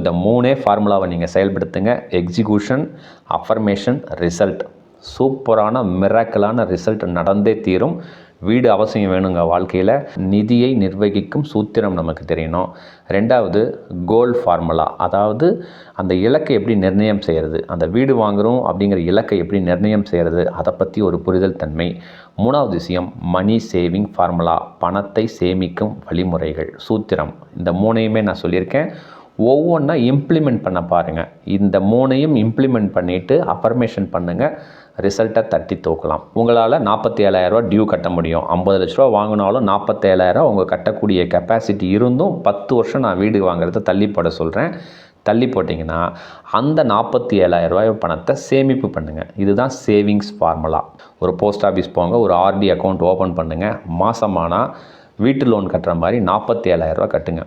இந்த மூணே ஃபார்முலாவை நீங்கள் செயல்படுத்துங்க. எக்ஸிக்யூஷன் அஃபர்மேஷன் ரிசல்ட் சூப்பரான மிராக்கலான ரிசல்ட் நடந்தே தீரும். வீடு அவசியம் வேணுங்க வாழ்க்கையில். நிதியை நிர்வகிக்கும் சூத்திரம் நமக்கு தெரியணும். ரெண்டாவது கோல் ஃபார்முலா அதாவது அந்த இலக்கை எப்படி நிர்ணயம் செய்கிறது அந்த வீடு வாங்குகிறோம் அப்படிங்கிற இலக்கை எப்படி நிர்ணயம் செய்கிறது அதை பற்றி ஒரு புரிதல் தன்மை. மூணாவது விஷயம் மணி சேவிங் ஃபார்முலா பணத்தை சேமிக்கும் வழிமுறைகள். சூத்திரம். இந்த மூணையுமே நான் சொல்லியிருக்கேன். ஒவ்வொன்றா இம்ப்ளிமெண்ட் பண்ண பாருங்கள் இந்த மூணையும் இம்ப்ளிமெண்ட் பண்ணிவிட்டு அஃபர்மேஷன் பண்ணுங்கள் ரிசல்ட்டை தட்டி தூக்கலாம். உங்களால் நாற்பத்தி ஏழாயிரரூவா டியூ கட்ட முடியும். ஐம்பது லட்ச ரூபா வாங்கினாலும் நாற்பத்தேழாயிரம் உங்கள் கட்டக்கூடிய கெப்பாசிட்டி இருந்தும் பத்து வருஷம் நான் வீடு வாங்குறத தள்ளி போட சொல்கிறேன் தள்ளி போட்டிங்கன்னா அந்த நாற்பத்தி ஏழாயிரம் ரூபாய் பணத்தை சேமிப்பு பண்ணுங்கள் இதுதான் சேவிங்ஸ் ஃபார்முலா ஒரு போஸ்ட் ஆஃபீஸ் போங்க ஒரு ஆர்டி அக்கௌண்ட் ஓப்பன் பண்ணுங்கள் மாதமானால் வீட்டு லோன் கட்டுற மாதிரி நாற்பத்தி ஏழாயிரரூவா கட்டுங்க.